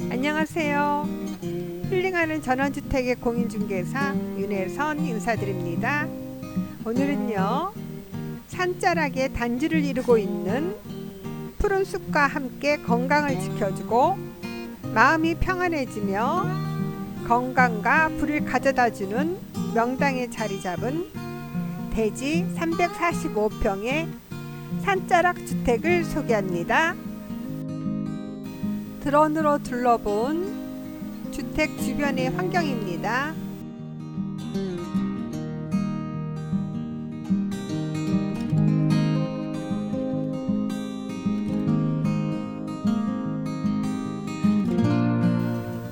안녕하세요. 힐링하는 전원주택의 공인중개사 윤혜선 인사드립니다. 오늘은요, 산자락에 단지를 이루고 있는 푸른 숲과 함께 건강을 지켜주고 마음이 평안해지며 건강과 불을 가져다 주는 명당에 자리 잡은 대지 345평의 산자락 주택을 소개합니다. 드론으로 둘러본 주택 주변의 환경입니다.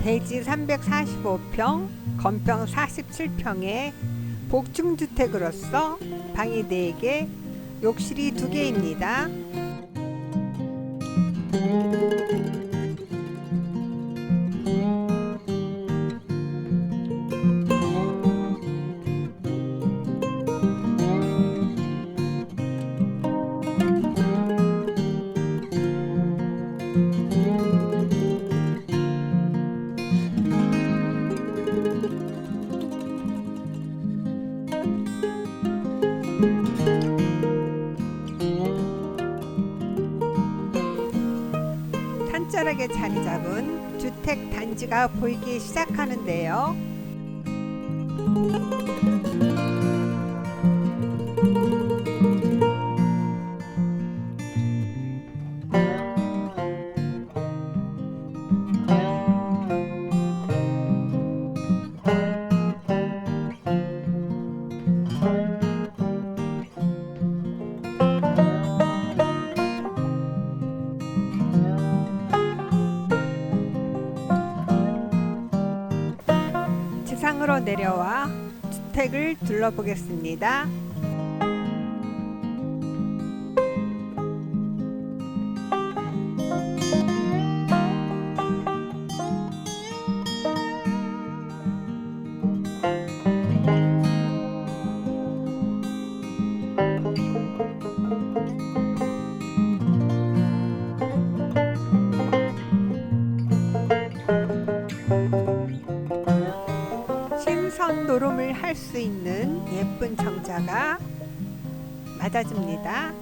대지 345평, 건평 47평의 복층주택으로서 방이 4개, 욕실이 2개입니다. 자리 잡은 주택 단지가 보이기 시작하는데요. 주택을 둘러보겠습니다. 예쁜 정자가 맞아줍니다.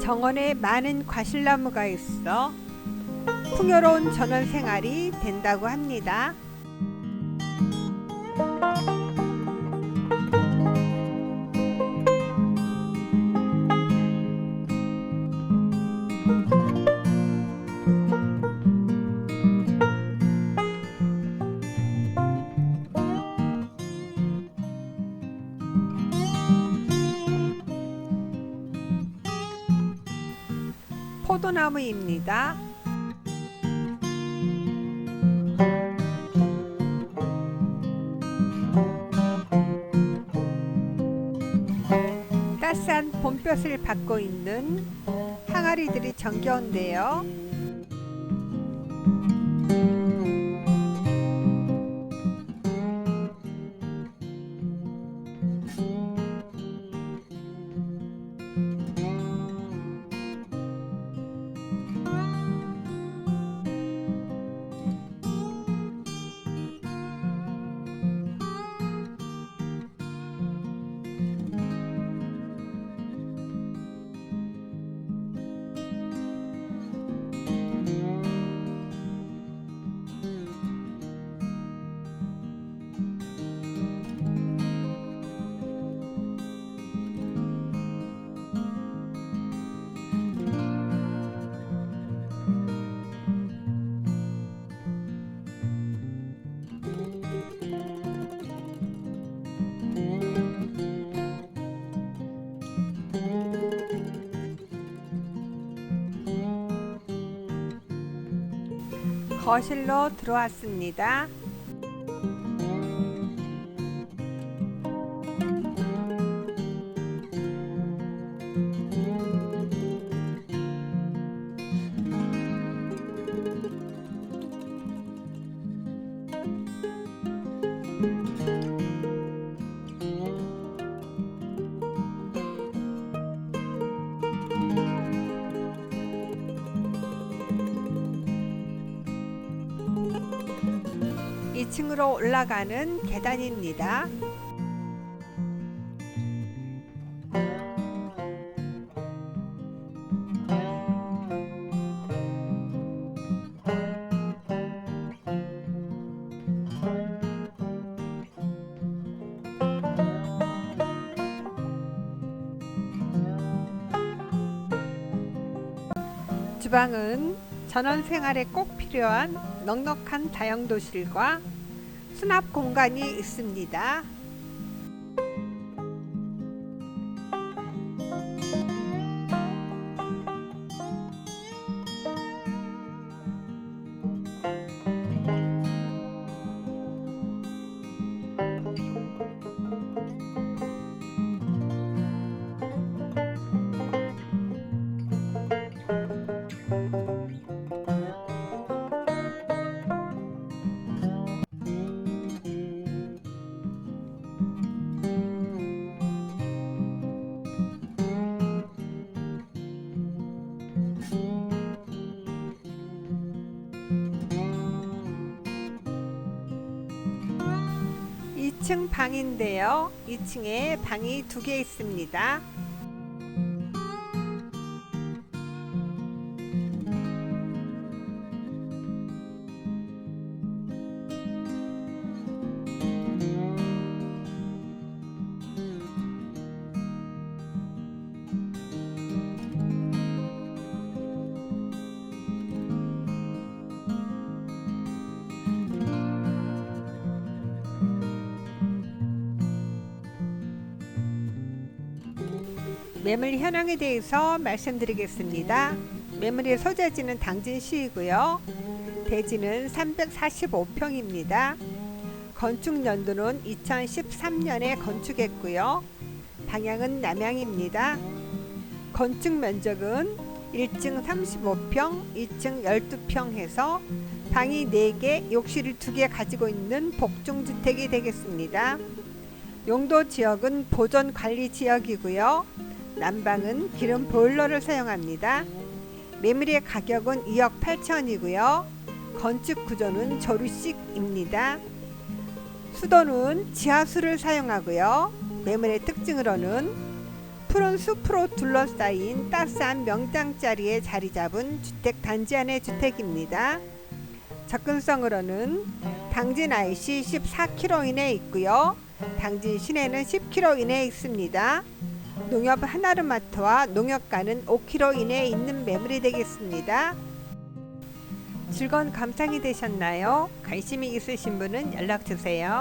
정원에 많은 과실나무가 있어 풍요로운 전원 생활이 된다고 합니다. 포도나무입니다. 따스한 봄볕을 받고 있는 항아리들이 정겨운데요. 거실로 들어왔습니다. 2층으로 올라가는 계단입니다. 주방은 전원 생활에 꼭 필요한 넉넉한 다용도실과 수납 공간이 있습니다. 이층 방인데요. 2층에 방이 두 개 있습니다. 매물 현황에 대해서 말씀드리겠습니다. 매물의 소재지는 당진시이고요. 대지는 345평입니다. 건축 연도는 2013년에 건축했고요. 방향은 남향입니다. 건축 면적은 1층 35평, 2층 12평 해서 방이 4개, 욕실을 2개 가지고 있는 복중주택이 되겠습니다. 용도 지역은 보존 관리 지역이고요. 난방은 기름 보일러를 사용합니다. 매물의 가격은 2억 8천이고요. 건축 구조는 조류식입니다. 수도는 지하수를 사용하고요. 매물의 특징으로는 푸른 숲으로 둘러싸인 따스한 명당자리에 자리 잡은 주택 단지 안의 주택입니다. 접근성으로는 당진 IC 14km 이내에 있고요. 당진 시내는 10km 이내에 있습니다. 농협 하나르마트와 농협가는 5km 이내에 있는 매물이 되겠습니다. 즐거운 감상이 되셨나요? 관심이 있으신 분은 연락 주세요.